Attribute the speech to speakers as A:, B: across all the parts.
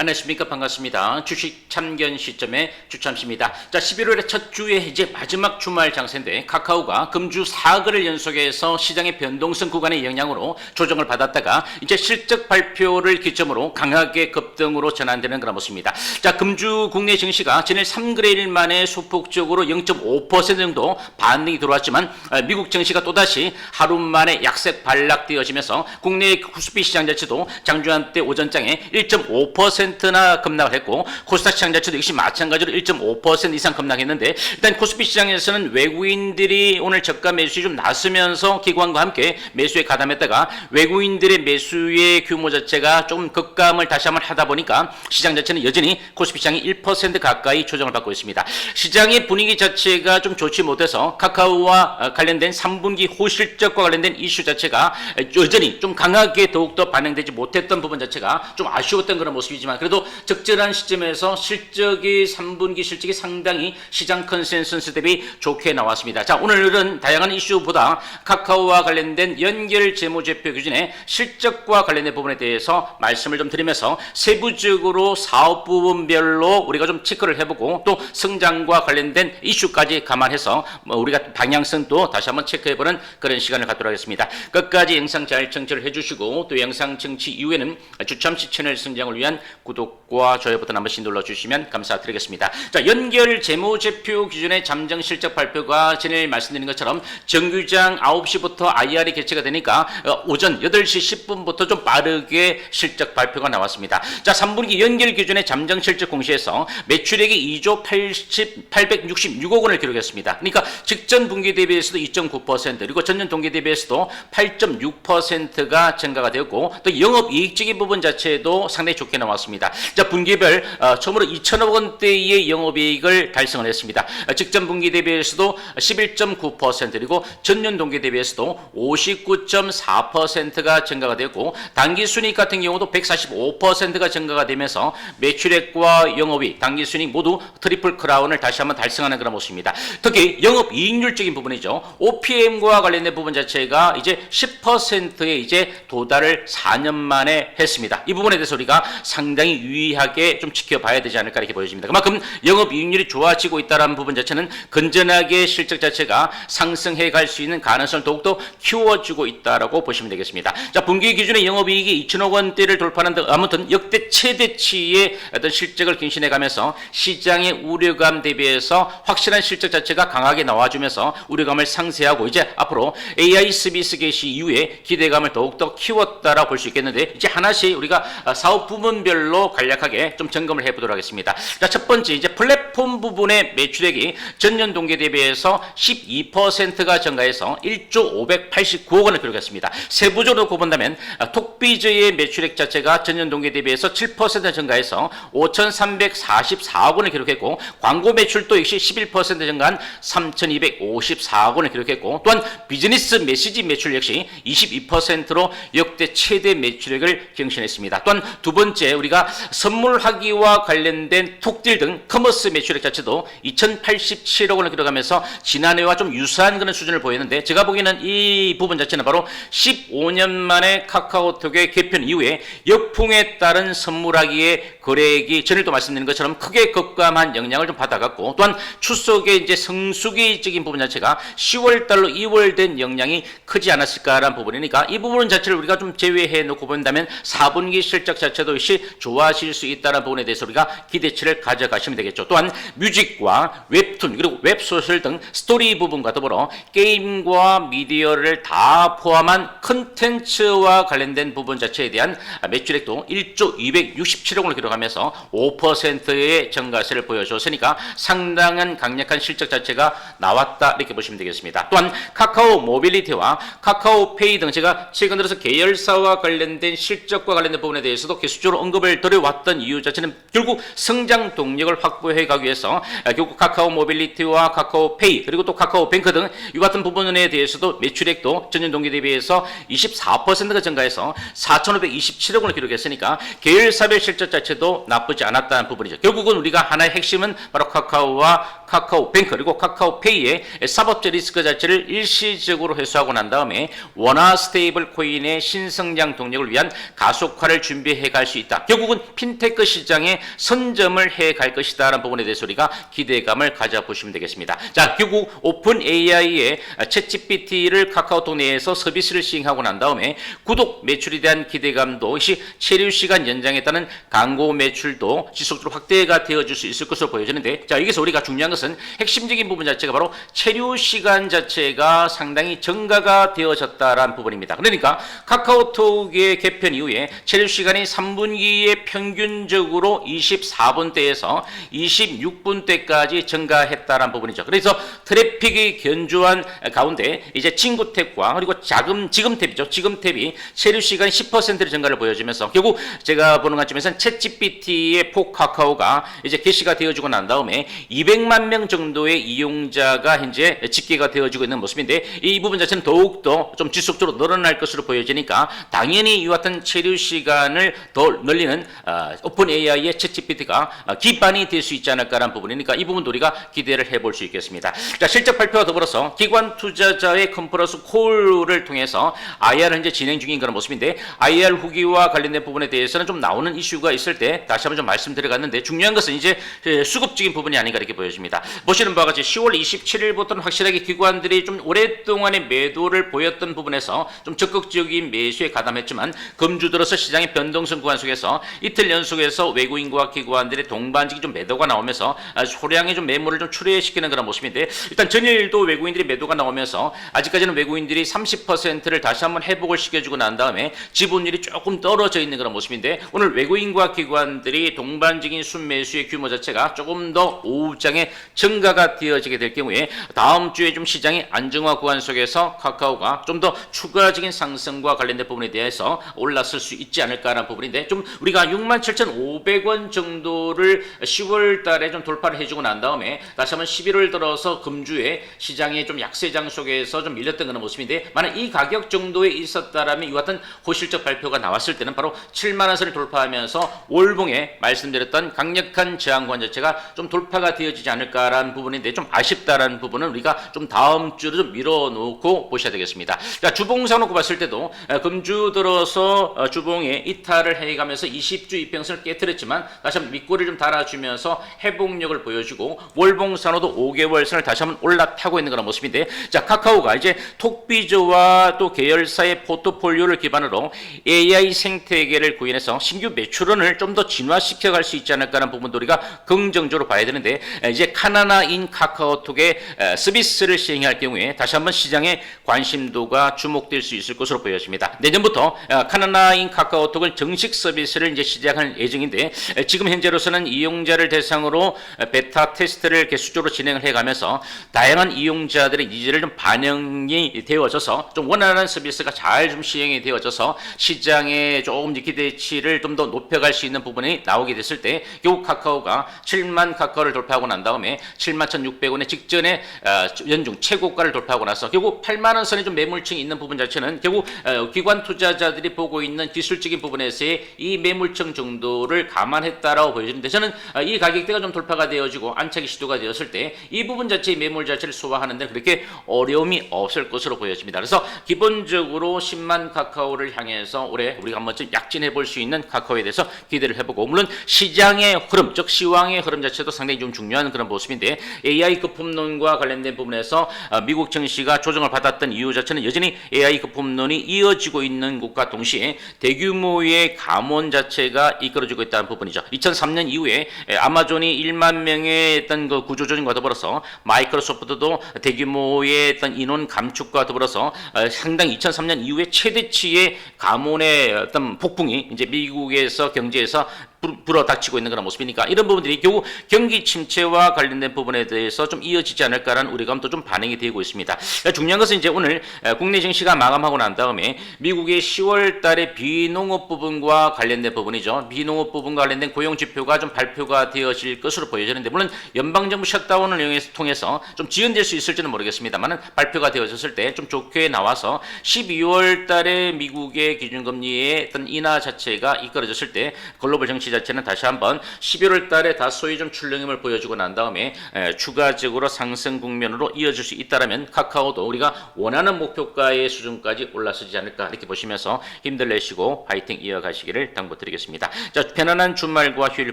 A: 안녕하십니까 반갑습니다. 주식 참견 시점의 주참씨입니다. 자 11월의 첫 주에 이제 마지막 주말 장세인데 카카오가 금주 4거를 연속해서 시장의 변동성 구간의 영향으로 조정을 받았다가 이제 실적 발표를 기점으로 강하게 급등으로 전환되는 그런 모습입니다. 자 금주 국내 증시가 지난 3거래일 만에 소폭적으로 0.5% 정도 반등이 들어왔지만 어, 미국 증시가 또다시 하루 만에 약세 반락되어지면서 국내 코스피 시장 자체도 장주한 때 오전장에 1.5%나 급락을 했고 코스닥 시장 자체도 역시 마찬가지로 1.5% 이상 급락했는데 일단 코스피 시장에서는 외국인들이 오늘 저가 매수이 좀 났으면서 기관과 함께 매수에 가담했다가 외국인들의 매수의 규모 자체가 좀 급감을 다시 한번 하다 보니까 시장 자체는 여전히 코스피 시장이 1% 가까이 조정을 받고 있습니다. 시장의 분위기 자체가 좀 좋지 못해서 카카오와 어, 관련된 3분기 호실적과 관련된 이슈 자체가 여전히 좀 강하게 더욱더 반영되지 못했던 부분 자체가 좀 아쉬웠던 그런 모습이지만 그래도 적절한 시점에서 실적이 3분기 실적이 상당히 시장 컨센서스 대비 좋게 나왔습니다. 자, 오늘은 다양한 이슈보다 카카오와 관련된 연결 재무제표 기준의 실적과 관련된 부분에 대해서 말씀을 좀 드리면서 세부적으로 사업 부분별로 우리가 좀 체크를 해보고 또 성장과 관련된 이슈까지 감안해서 뭐 우리가 방향성도 다시 한번 체크해보는 그런 시간을 갖도록 하겠습니다. 끝까지 영상 잘 청취를 해주시고 또 영상 청취 이후에는 주참시 채널 성장을 위한 구독과 좋아요 버튼 한 번씩 눌러주시면 감사드리겠습니다. 자, 연결 재무제표 기준의 잠정 실적 발표가 전에 말씀드린 것처럼 정규장 9시부터 IR이 개최가 되니까 어, 오전 8시 10분부터 좀 빠르게 실적 발표가 나왔습니다. 자, 3분기 연결 기준의 잠정 실적 공시에서 매출액이 2조 80, 866억 원을 기록했습니다. 그러니까 직전 분기 대비해서도 2.9% 그리고 전년 동기 대비해서도 8.6%가 증가가 되었고 또 영업 이익적인 부분 자체도 상당히 좋게 나왔습니다. 자, 분기별 어, 처음으로 2천억 원대의 영업이익을 달성을 했습니다. 어, 직전 분기 대비해서도 11.9% 그리고 전년 동기 대비해서도 59.4%가 증가가 되었고 단기 순이익 같은 경우도 145%가 증가가 되면서 매출액과 영업이익, 단기 순이익 모두 트리플 크라운을 다시 한번 달성하는 그런 모습입니다. 특히 영업 이익률적인 부분이죠. OPM과 관련된 부분 자체가 이제 10%에 이제 도달을 4년 만에 했습니다. 이 부분에 대해서 우리가 상당히 유의하게 좀 지켜봐야 되지 않을까 이렇게 보여집니다. 그만큼 영업 이익률이 좋아지고 있다는 부분 자체는 건전하게 실적 자체가 상승해 갈 수 있는 가능성을 더욱더 키워주고 있다라고 보시면 되겠습니다. 자, 분기 기준의 영업이익이 2천억 원대를 돌파하는 등 아무튼 역대 최대치의 어떤 실적을 갱신해 가면서 시장의 우려감 대비해서 확실한 실적 자체가 강하게 나와주면서 우려감을 상쇄하고 이제 앞으로 AI 서비스 개시 이후에 기대감을 더욱더 키웠다라고 볼 수 있겠는데 이제 하나씩 우리가 아, 사업 부문별로 간략하게 좀 점검을 해보도록 하겠습니다. 자, 첫 번째 이제 플랫폼 부분의 매출액이 전년 동기 대비해서 12%가 증가해서 1조 589억 원을 기록했습니다. 세부적으로 본다면 아, 톡비즈의 매출액 자체가 전년 동기 대비해서 7% 증가해서 5,344억 원을 기록했고 광고 매출도 역시 11% 증가한 3,254억 원을 기록했고 또한 비즈니스 메시지 매출 역시 22%로 역대 최대 매출액을 경신했습니다. 또한 두 번째 우리가 선물하기와 관련된 톡딜 등 커머스 매출액 자체도 2,087억 원을 기록하면서 지난해와 좀 유사한 그런 수준을 보였는데 제가 보기에는 이 부분 자체는 바로 15년 만에 카카오톡 의 개편 이후에 역풍에 따른 선물하기의 거래액이 전에 또 말씀드린 것처럼 크게 급감한 영향을 좀 받아갔고 또한 추석에 이제 성수기적인 부분 자체가 10월 달로 2월 된 영향이 크지 않았을까라는 부분이니까 이 부분 자체를 우리가 좀 제외해 놓고 본다면 4분기 실적 자체도 역시 좋아질 수 있다는 부분에 대해서 우리가 기대치를 가져가시면 되겠죠. 또한 뮤직과 웹툰 그리고 웹소설 등 스토리 부분과 더불어 게임과 미디어를 다 포함한 컨텐츠와 관련된 부분 자체에 대한 매출액도 1조 267억 원을 기록하면서 5%의 증가세를 보여줬으니까 상당한 강력한 실적 자체가 나왔다 이렇게 보시면 되겠습니다. 또한 카카오 모빌리티와 카카오페이 등 제가 최근 들어서 계열사와 관련된 실적과 관련된 부분에 대해서도 계속적으로 언급을 드려왔던 이유 자체는 결국 성장 동력을 확보해 가기 위해서 아, 결국 카카오 모빌리티와 카카오페이 그리고 또 카카오뱅크 등 이 같은 부분에 대해서도 매출액도 전년 동기 대비해서 24%가 증가해서 4,527억 원을 기록했으니까 계열사별 실적 자체도 나쁘지 않았다는 부분이죠. 결국은 우리가 하나의 핵심은 바로 카카오와 카카오뱅크 그리고 카카오페이의 사법적 리스크 자체를 일시적으로 해소하고 난 다음에 원화 스테이블 코인의 신성장 동력을 위한 가속화를 준비해 갈 수 있다. 결국은 핀테크 시장에 선점을 해 갈 것이다라는 부분에 대해서 우리가 기대감을 가져보시면 되겠습니다. 자, 결국 오픈 AI의 챗GPT를 카카오톡 내에서 서비스를 시행하고 난 다음에 구독 대한 기대감도 역시 체류 시간 연장에 따른 광고 매출도 지속적으로 확대가 되어질 수 있을 것으로 보여지는데 자, 여기서 우리가 중요한 것은 핵심적인 부분 자체가 바로 체류 시간 자체가 상당히 증가가 되어졌다라는 부분입니다. 그러니까 카카오톡의 개편 이후에 체류 시간이 3분기에 평균적으로 24분대에서 26분대까지 증가했다라는 부분이죠. 그래서 트래픽이 견조한 가운데 이제 친구 탭과 그리고 자금 지금 탭이죠. 지금 탭이 체류 시간 이 10%를 증가를 보여주면서 결국 제가 보는 관점에서는 챗GPT의 폭 카카오가 이제 개시가 되어지고 난 다음에 200만 명 정도의 이용자가 현재 집계가 되어지고 있는 모습인데 이 부분 자체는 더욱더 좀 지속적으로 늘어날 것으로 보여지니까 당연히 이와 같은 체류 시간을 더 늘리는 어, 오픈 AI의 챗GPT가 어, 기반이 될 수 있지 않을까라는 부분이니까 이 부분도 우리가 기대를 해볼 수 있겠습니다. 자, 실적 발표와 더불어서 기관 투자자의 컨퍼런스 콜을 통해서 IR을 현재 진행 중인 그런 모습인데 IR 후기와 관련된 부분에 대해서는 좀 나오는 이슈가 있을 때 다시 한번 좀 말씀드려갔는데 중요한 것은 이제 에, 수급적인 부분이 아닌가 이렇게 보여집니다. 보시는 바와 같이 10월 27일부터는 확실하게 기관들이 좀 오랫동안의 매도를 보였던 부분에서 좀 적극적인 매수에 가담했지만 금주 들어서 시장의 변동성 구간 속에서 이틀 연속해서 외국인과 기관들의 동반직이 좀 매도가 나오면서 아, 소량의 좀 매물을 좀 출회시키는 그런 모습인데 일단 전일도 외국인들이 매도가 나오면서 아직까지는 외국인들이 30%를 다시 한번 회복을 시켜주고 난 다음에 지분율이 조금 떨어져 있는 그런 모습인데 오늘 외국인과 기관들이 동반직인 순매수의 규모 자체가 조금 더 오후장에 증가가 되어지게 될 경우에 다음 주에 좀 시장이 안정화 구간 속에서 카카오가 좀 더 추가적인 상승과 관련된 부분에 대해서 올랐을 수 있지 않을까라는 부분인데 좀 우리가 67,500원 정도를 10월 달에 좀 돌파를 해주고 난 다음에 다시 한번 11월 들어서 금주에 시장의 좀 약세장 속에서 좀 밀렸던 그런 모습인데 만약 이 가격 정도에 있었다라면 이 같은 호 실적 발표가 나왔을 때는 바로 7만 원선을 돌파하면서 월봉에 말씀드렸던 강력한 저항권 자체가 좀 돌파가 되어지지 않을까라는 부분인데 좀 아쉽다라는 부분은 우리가 좀 다음 주로 좀 밀어놓고 보셔야 되겠습니다. 자 주봉상 놓고 봤을 때도 어, 금주 들어서 어, 주봉에 이탈을 해가면서 20주 이평선을 깨뜨렸지만 다시 한번 밑꼬리를 좀 달아주면서 회복력을 보여주고 월봉 산호도 5개월 선을 다시 한번 올라타고 있는 그런 모습인데 자 카카오가 이제 톡비즈와 또 계열사의 포트폴리오를 기반으로 AI 생태계를 구현해서 신규 매출원을 좀 더 진화시켜 갈 수 있지 않을까라는 부분도 우리가 긍정적으로 봐야 되는데 에, 이제 카나나인 카카오톡의 에, 서비스를 시행할 경우에 다시 한번 시장의 관심도가 주목될 수 있을 것으로 보여집니다. 내년부터 어, 카나나인 카카오톡을 정식 서비스를 이제 시작할 예정인데 에, 지금 현재로서는 이용자를 대상으로 에, 베타 테스트를 개수적으로 진행을 해가면서 다양한 이용자들의 니즈를 좀 반영이 되어져서 좀 원하는 서비스가 잘 좀 시행이 되어져서 시장의 조금 기대치를 좀 더 높여갈 수 있는 부분이 나오게 됐을 때 결국 카카오가 7만 카카오를 돌파하고 난 다음에 7만 1,600원의 직전에 어, 연중 최고가를 돌파하고 나서 결국 8만 원 선에 좀 매물층이 있는 부분 자체는 결국 어, 기관 투자자들이 보고 있는 기술적인 부분에서의 이 매물층 정도를 감안했다라고 보여지는데 저는 어, 이 가격대가 좀 돌파가 되어지고 안착이 시도가 되었을 때 이 부분 자체의 매물 자체를 소화하는데 그렇게 어려움이 없을 것으로 보여집니다. 그래서 기본적으로 10만 카카오를 향해서 올해 우리가 한번 좀 약진해 볼 수 있는 카카오에 대해서 기대를 해보고 물론 시장의 흐름, 즉 시황의 흐름 자체도 상당히 좀 중요한 그런 모습인데 AI 거품론과 관련된 부분에서 어, 미국 증시가 조정을 받았던 이유 자체는 여전히 AI 거품론이 이어지고 있는 것과 동시에 대규모의 감원 자체가 이끌어지고 있다는 부분이죠. 2003년 이후에 에, 아마존이 1만 명의 어떤 그 구조조정과 더불어서 마이크로소프트도 대규모의 어떤 인원 감축과 더불어서 어, 상당히 2003년 이후에 최대치의 감원의 어떤 폭풍이 이제 미국에서 경제에서 불- 불어닥치고 있는 그런 모습이니까 이런 부분들이 결국 경기 침체와 관련된 부분에 대해서 좀 이어지지 않을까라는 우려감도 좀 반영이 되고 있습니다. 그러니까 중요한 것은 이제 오늘 에, 국내 증시가 마감하고 난 다음에 미국의 10월 달에 비농업 부분과 관련된 부분이죠. 비농업 부분과 관련된 고용 지표가 좀 발표가 되어질 것으로 보여지는데 물론 연방 정부 셧다운을 이용해서- 통해서 좀 지연될 수 있을지는 모르겠습니다만 발표가 되어졌을 때 좀 좋게 나와서 12월 달에 미국의 기준금리의 어떤 인하 자체가 이끌어졌을 때 글로벌 정시 지자체는 다시 한번 11월 달에 다소의 좀 출렁임을 보여주고 난 다음에 에, 추가적으로 상승 국면으로 이어질 수 있다라면 카카오도 우리가 원하는 목표가의 수준까지 올라서지 않을까 이렇게 보시면서 힘들 내시고 파이팅 이어가시기를 당부드리겠습니다. 자, 편안한 주말과 휴일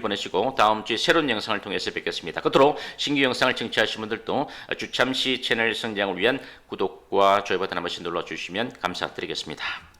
A: 보내시고 다음 주에 새로운 영상을 통해서 뵙겠습니다. 끝으로 신규 영상을 청취하신 분들도 주참시 채널 성장을 위한 구독과 좋아요 버튼 한 번씩 눌러주시면 감사드리겠습니다.